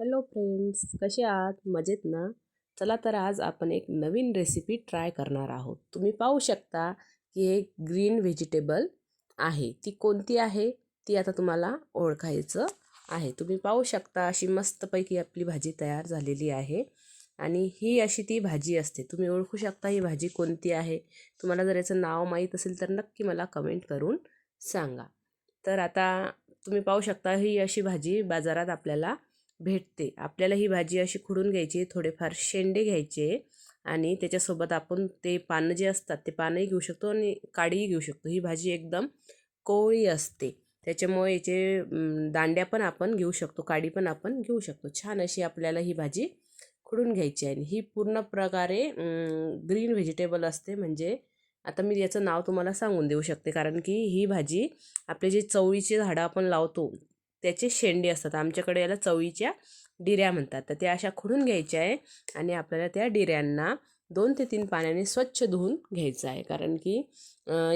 Hello friends कसे आहात? मजेत ना? चला तर आज आपण एक नवीन रेसिपी ट्राय करणार आहोत. तुम्ही पाहू शकता की एक ग्रीन व्हेजिटेबल आहे. ती कोणती आहे? ती आता तुम्हाला ओळखायचं आहे. तुम्ही पाहू शकता अशी मस्तपैकी आपली भाजी तयार झालेली आहे. आणि ही अशी ती भाजी असते. तुम्ही ओळखू शकता ही भाजी कोणती आहे? तुम्हाला जर याचं नाव माहीत असेल तर नक्की मला कमेंट करून सांगा. तर आता तुम्ही पाहू शकता ही अशी भाजी बाजारात आपल्याला भेटते. आपल्याला ही भाजी अशी खुडून घ्यायची थोडेफार शेंडे घ्यायचे आणि त्याच्यासोबत आपण ते पानं जे असतात ते पानंही घेऊ शकतो आणि काडीही घेऊ शकतो. ही भाजी एकदम कोवळी असते. त्याच्यामुळे याचे दांड्या पण आपण घेऊ शकतो काडी पण आपण घेऊ शकतो. छान अशी आपल्याला ही भाजी खुडून घ्यायची आहे ही पूर्ण प्रकारे ग्रीन व्हेजिटेबल असते. म्हणजे आता मी याचं नाव तुम्हाला सांगून देऊ शकते. कारण की ही भाजी आपले जे चवळीचे झाडं आपण लावतो त्याचे शेंडे असतात. आमच्याकडे याला चवळीच्या डिऱ्या म्हणतात. तर त्या अशा खुडून घ्यायच्या आहे आणि आपल्याला त्या डिऱ्यांना दोन ते तीन पाण्याने स्वच्छ धुवून घ्यायचं आहे. कारण की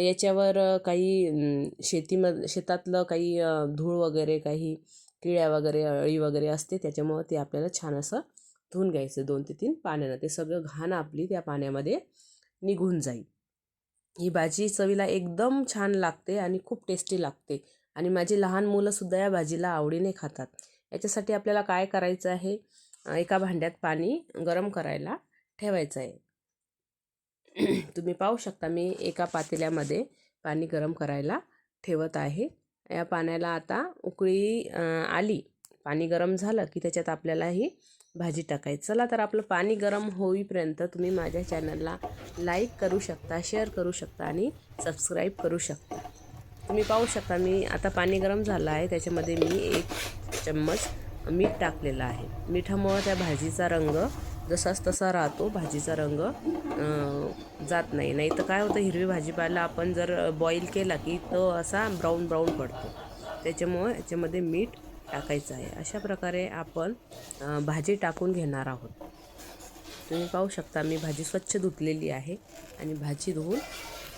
याच्यावर काही शेतीमध शेतातलं काही धूळ वगैरे काही किड्या वगैरे अळी वगैरे असते त्याच्यामुळं ते आपल्याला छान असं धुवून घ्यायचं. दोन ते तीन पाण्यानं. ते सगळं घाण आपली त्या पाण्यामध्ये निघून जाईल. ही भाजी चवीला एकदम छान लागते आणि खूप टेस्टी लागते. आणि माझी लहान मुलंसुद्धा या भाजीला आवडीने खातात. याच्यासाठी आपल्याला काय करायचं आहे? एका भांड्यात पाणी गरम करायला ठेवायचं आहे. तुम्ही पाहू शकता मी एका पातेल्यामध्ये पाणी गरम करायला ठेवत आहे. या पाण्याला आता उकळी आली. पाणी गरम झालं की त्याच्यात आपल्याला ही भाजी टाकायची. चला तर आपलं पाणी गरम होईपर्यंत तुम्ही माझ्या चॅनलला लाईक करू शकता शेअर करू शकता आणि सबस्क्राईब करू शकता. तुम्ही पाहू शकता मी आता पाणी गरम झालं आहे. त्याच्यामध्ये मी एक चम्मच मीठ टाकलेलं आहे. मिठामुळं त्या भाजीचा रंग जसाच तसा राहतो भाजीचा रंग जात नाही. नाही तर काय होतं हिरवी भाजीपाला आपण जर बॉईल केला की तो असा ब्राऊन ब्राऊन पडतो. त्याच्यामुळं याच्यामध्ये मीठ टाकायचं आहे. अशा प्रकारे आपण भाजी टाकून घेणार आहोत. तुम्ही पाहू शकता मी भाजी स्वच्छ धुतलेली आहे आणि भाजी धुवून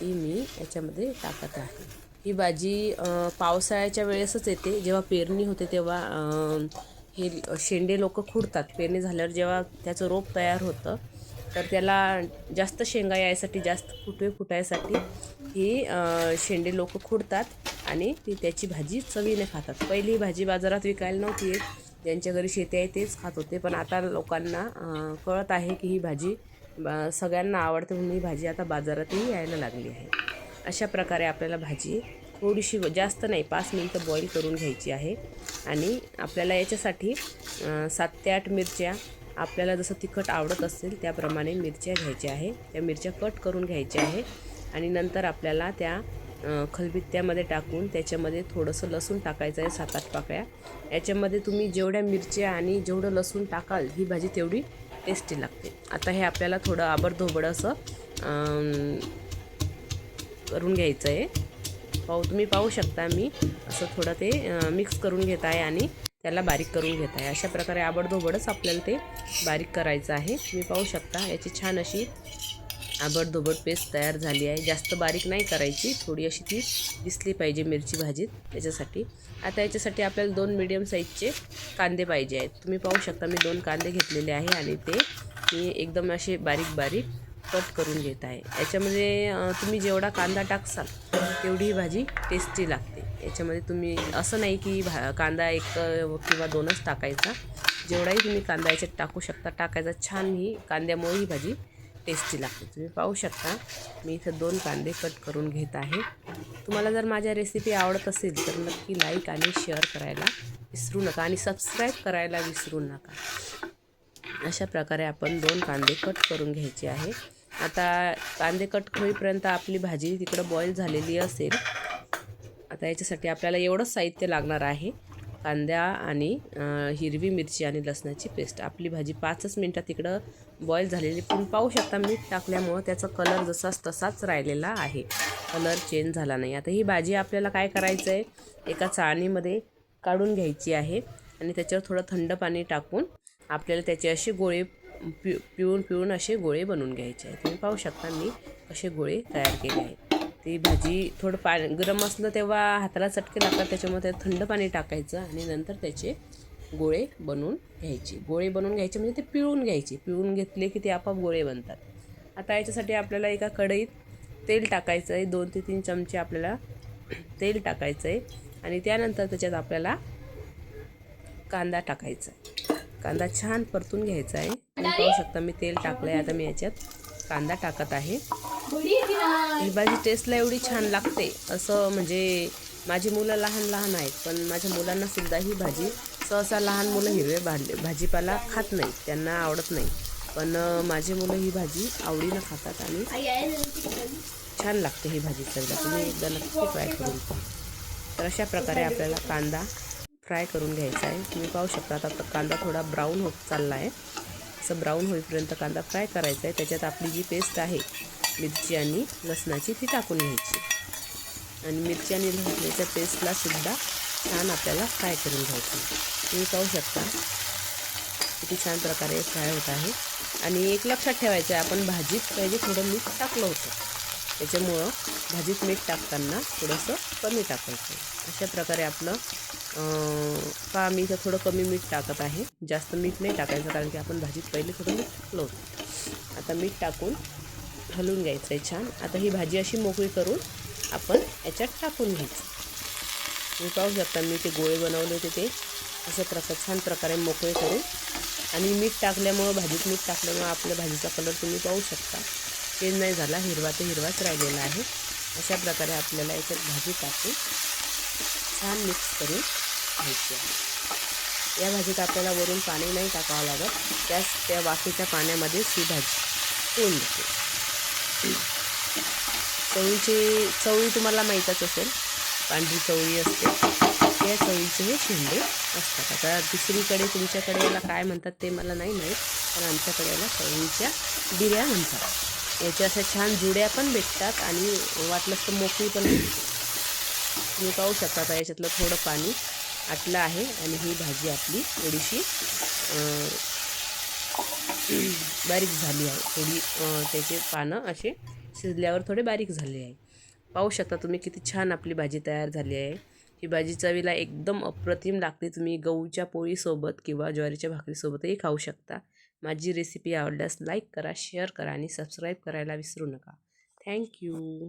ती मी याच्यामध्ये टाकत आहे. ही भाजी पावसाळ्याच्या वेळेसच येते. जेव्हा पेरणी होते तेव्हा हे शेंडे लोक खुडतात. पेरणी झाल्यावर जेव्हा त्याचं रोप तयार होतं तर त्याला जास्त शेंगा यायसाठी जास्त फुटवे फुटायसाठी ही शेंडे लोक खुडतात आणि ती त्याची भाजी चवीने खातात. पहिली ही भाजी बाजारात विकायला नव्हती येत. ज्यांच्या घरी शेती आहे तेच खात होते. पण आता लोकांना कळत आहे की ही भाजी सगळ्यांना आवडते म्हणून ही भाजी आता बाजारातही यायला लागली आहे. अशा प्रकारे आपल्याला भाजी थोडीशी जास्त नाही पाच मिनटं बॉईल करून घ्यायची आहे. आणि आपल्याला याच्यासाठी सात ते आठ मिरच्या आपल्याला जसं तिखट आवडत असेल त्याप्रमाणे मिरच्या घ्यायच्या आहे. त्या मिरच्या कट करून घ्यायच्या आहे. आणि नंतर आपल्याला त्या खलबित्त्यामध्ये टाकून त्याच्यामध्ये थोडंसं लसूण टाकायचं आहे सात आठ पाकळ्या. याच्यामध्ये तुम्ही जेवढ्या मिरच्या आणि जेवढं लसूण टाकाल ही भाजी तेवढी टेस्टी लागते. आता हे आपल्याला थोडं आबडधोबड असं करून घ्यायचं आहे पाहू तुम्ही पाहू शकता मी. असं थोडं ते मिक्स करून घेत आहे आणि त्याला बारीक करून घेत आहे. अशा प्रकारे आबडधोबडच आपल्याला ते बारीक करायचं आहे. तुम्ही पाहू शकता याची छान अशी आबडधोबड पेस्ट तयार झाली आहे. जास्त बारीक नाही करायची. थोडी अशी ती दिसली पाहिजे मिरची भाजीत त्याच्यासाठी आता याच्यासाठी आपल्याला दोन मिडियम साईजचे कांदे पाहिजे आहेत. तुम्ही पाहू शकता मी दोन कांदे घेतलेले आहे आणि ते मी एकदम असे बारीक बारीक कट करून घेत आहे. याच्यामध्ये तुम्ही जेवढा कांदा टाकसाल तेवढी ही भाजी टेस्टी लागते. याच्यामध्ये तुम्ही असं नाही की भा कांदा एक किंवा दोनच टाकायचा. जेवढाही तुम्ही कांदा याच्यात टाकू शकता टाकायचा छान ही कांद्यामुळे ही भाजी टेस्टी लागते. तुम्ही पाहू शकता मी इथं दोन कांदे कट करून घेत आहे. तुम्हाला जर माझ्या रेसिपी आवडत असेल तर नक्की लाईक आणि शेअर करायला विसरू नका आणि सबस्क्राईब करायला विसरू नका. अशा प्रकारे आपण दोन कांदे कट करून घ्यायचे आहे. आता कांदे कट होईपर्यंत आपली भाजी तिकडं बॉईल झालेली असेल. आता याच्यासाठी आपल्याला एवढंच साहित्य लागणार आहे. कांद्या आणि हिरवी मिरची आणि लसणाची पेस्ट. आपली भाजी पाचच मिनटात तिकडं बॉईल झालेली. पण पाहू शकता मीठ टाकल्यामुळं त्याचा कलर जसाच तसाच राहिलेला आहे. कलर चेंज झाला नाही. आता ही भाजी आपल्याला काय करायचं आहे एका चाळणीमध्ये काढून घ्यायची आहे आणि त्याच्यावर थोडं थंड पाणी टाकून आपल्याला त्याची अशी गोळे पि पिळून पिळून असे गोळे बनवून घ्यायचे आहे तुम्ही पाहू शकता मी असे गोळे तयार केले आहेत. ती भाजी थोडं पा गरम असलं तेव्हा हाताला चटके लागतात त्याच्यामुळे त्यात थंड पाणी टाकायचं आणि नंतर त्याचे गोळे बनवून घ्यायचे. गोळे बनवून घ्यायचे म्हणजे ते पिळून घ्यायचे. पिळून घेतले की ते आपोआप गोळे बनतात. आता याच्यासाठी आपल्याला एका कढईत तेल टाकायचं आहे दोन ते तीन चमचे आपल्याला तेल टाकायचं आहे आणि त्यानंतर त्याच्यात आपल्याला कांदा टाकायचा आहे. कांदा छान परतून घ्यायचा आहे. तुम्ही पाहू शकता मी तेल टाकलं आहे आता मी याच्यात. कांदा टाकत आहे. ही भाजी टेस्टला एवढी छान लागते. असं म्हणजे माझी मुलं लहान लहान आहेत पण माझ्या मुलांना सुद्धा ही भाजी सहसा लहान मुलं हिरवे भाजी भाजीपाला खात नाही त्यांना आवडत नाही. पण माझी मुलं ही भाजी आवडीनं खातात आणि छान लागते ही भाजी सगळं तुम्ही एकदा नक्की फ्राय करून पहा. तर अशा प्रकारे आपल्याला कांदा फ्राय करून घ्यायचा आहे. तुम्ही पाहू शकता आता कांदा थोडा ब्राऊन होत चालला आहे असं ब्राऊन होईपर्यंत कांदा फ्राय करायचा आहे त्याच्यात आपली जी पेस्ट आहे मिरची आणि लसणाची ती टाकून घ्यायची. आणि मिरची आणि लसणाच्या पेस्टला सुद्धा छान आपल्याला फ्राय करून घ्यायची. तुम्ही पाहू शकता किती छान प्रकारे फ्राय होत आहे. आणि एक लक्षात ठेवायचं आहे आपण भाजीत पहिले थोडं मीठ टाकलं होतं. त्याच्यामुळं भाजीत मीठ टाकताना थोडंसं कमी टाकायचं. अशा प्रकारे आपलं अं, का मी इथं थोडं कमी मीठ टाकत आहे? जास्त मीठ नाही टाकायचं कारण की आपण भाजीत पहिले थोडं मीठ टाकलो आता मीठ टाकून हलवून घ्यायचं आहे छान. आता ही भाजी अशी मोकळी करून आपण याच्यात टाकून घ्यायचं. तुम्ही पाहू शकता मी ते गोळे बनवले होते ते. अशा प्रकार छान प्रकारे मोकळे करून आणि मीठ टाकल्यामुळं भाजीत मीठ टाकल्यामुळं आपल्या भाजीचा कलर तुम्ही पाहू शकता. चेंज नाही झाला हिरवा ते हिरवाच राहिलेला आहे. अशा प्रकारे आपल्याला याच्यात भाजी टाकून छान मिक्स करून घ्यायची आहे. या भाजीत आपल्याला वरून पाणी नाही टाकावं लागत. त्याच त्या बाकीच्या पाण्यामध्येच ही भाजी होऊन जाते चवळीची चवळी तुम्हाला माहीतच असेल. पांढरी चवळी असते. त्या चवळीचे हे शेंडे असतात. आता दुसरीकडे तुमच्याकडे याला काय म्हणतात ते मला नाही माहीत. पण आमच्याकडे याला चवळीच्या बिऱ्या म्हणतात. याच्या अशा छान जुड्या पण भेटतात आणि वाटलंच तर मोकळी पण भेटते. तुम्ही पाहू शकता याच्यातलं थोडं पाणी. आटला आहे आणि ही भाजी आपली थोडीशी बारीक झाली आहे. थोडी त्याचे पानं असे शिजल्यावर थोडे बारीक झाले आहे. पाहू शकता तुम्ही किती छान आपली भाजी तयार झाली आहे. ही भाजी चवीला एकदम अप्रतिम लागते. तुम्ही गहूच्या पोळीसोबत किंवा ज्वारीच्या भाकरीसोबतही खाऊ शकता. माझी रेसिपी आवडल्यास लाईक करा शेअर करा आणि सबस्क्राईब करायला विसरू नका. थँक्यू